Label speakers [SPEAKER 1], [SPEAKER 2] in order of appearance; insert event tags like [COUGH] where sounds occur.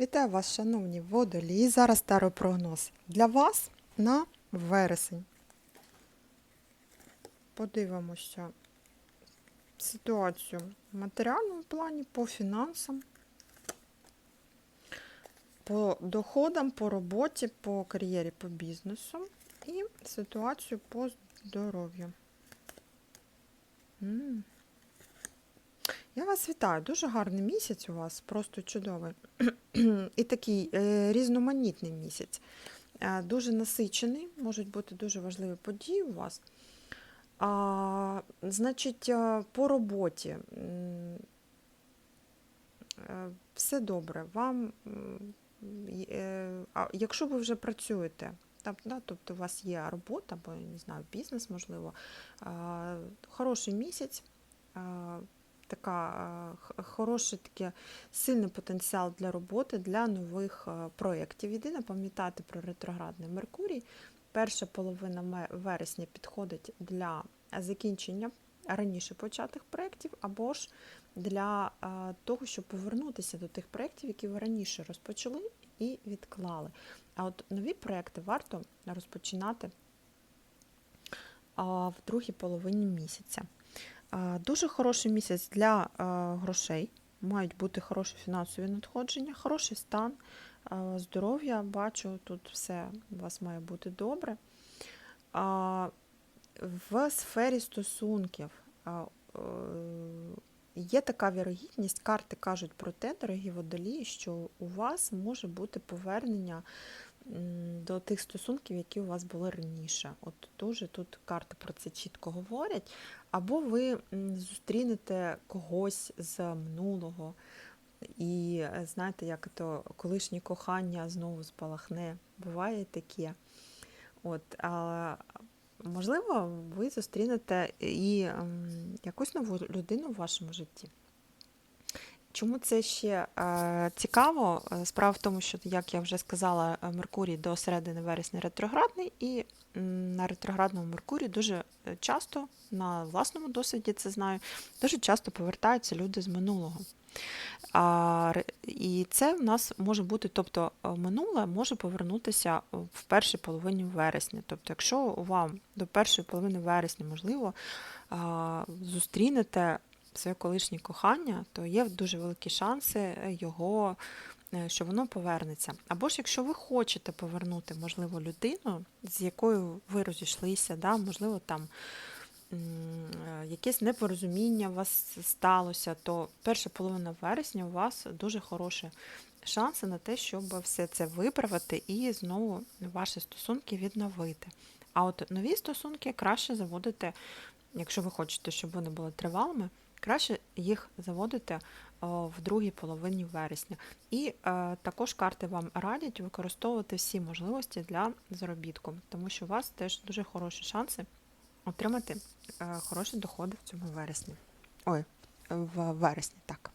[SPEAKER 1] Вітаю вас, шановні водолії. Зараз старий прогноз для вас на вересень. Подивимося ситуацію в матеріальному плані, по фінансам, по доходам, по роботі, по кар'єрі, по бізнесу і ситуацію по здоров'ю. Я вас вітаю. Дуже гарний місяць у вас, просто чудовий. [CLEARS THROAT] І такий е, різноманітний місяць. Е, дуже насичений, можуть бути дуже важливі події у вас. А, значить, е, по роботі все добре. Вам, якщо ви вже працюєте, тобто у вас є робота, або не знаю, бізнес, можливо, хороший місяць. Така хороший таке сильний потенціал для роботи, для нових е, проєктів. Єдине пам'ятати про ретроградний Меркурій. Перша половина вересня підходить для закінчення раніше початих проєктів, або ж для е, того, щоб повернутися до тих проєктів, які ви раніше розпочали і відклали. А от нові проєкти варто розпочинати в другій половині місяця. Дуже хороший місяць для грошей. Мають бути хороші фінансові надходження, хороший стан, здоров'я. Бачу, тут все у вас має бути добре. В сфері стосунків є така вірогідність, карти кажуть про те, дорогі водолії, що у вас може бути повернення до тих стосунків, які у вас були раніше. От дуже тут карти про це чітко говорять. Або ви зустрінете когось з минулого, і е, знаєте, як то колишнє кохання знову спалахне. Буває таке. От, а, можливо, ви зустрінете і якусь нову людину в вашому житті. Чому це ще е, цікаво? Е, Справа в тому, що, як я вже сказала, е, Меркурій до середини вересня ретроградний, і на ретроградному Меркурії дуже е, часто, на власному досвіді це знаю, дуже часто повертаються люди з минулого. А, і це в нас може бути, тобто минуле може повернутися в першій половині вересня. Тобто, якщо вам до першої половини вересня, можливо, зустрінете своє колишнє кохання, то є дуже великі шанси е, його, е, що воно повернеться. Або ж якщо ви хочете повернути, можливо, людину, з якою ви розійшлися, да, можливо, там е, якесь непорозуміння у вас сталося, то перша половина вересня у вас дуже хороші шанси на те, щоб все це виправити і знову ваші стосунки відновити. А от нові стосунки краще заводити, якщо ви хочете, щоб вони були тривалими, краще їх заводити в другій половині вересня. І е, також карти вам радять використовувати всі можливості для заробітку, тому що у вас теж дуже хороші шанси отримати е, хороші доходи в цьому вересні. Ой, в вересні, так.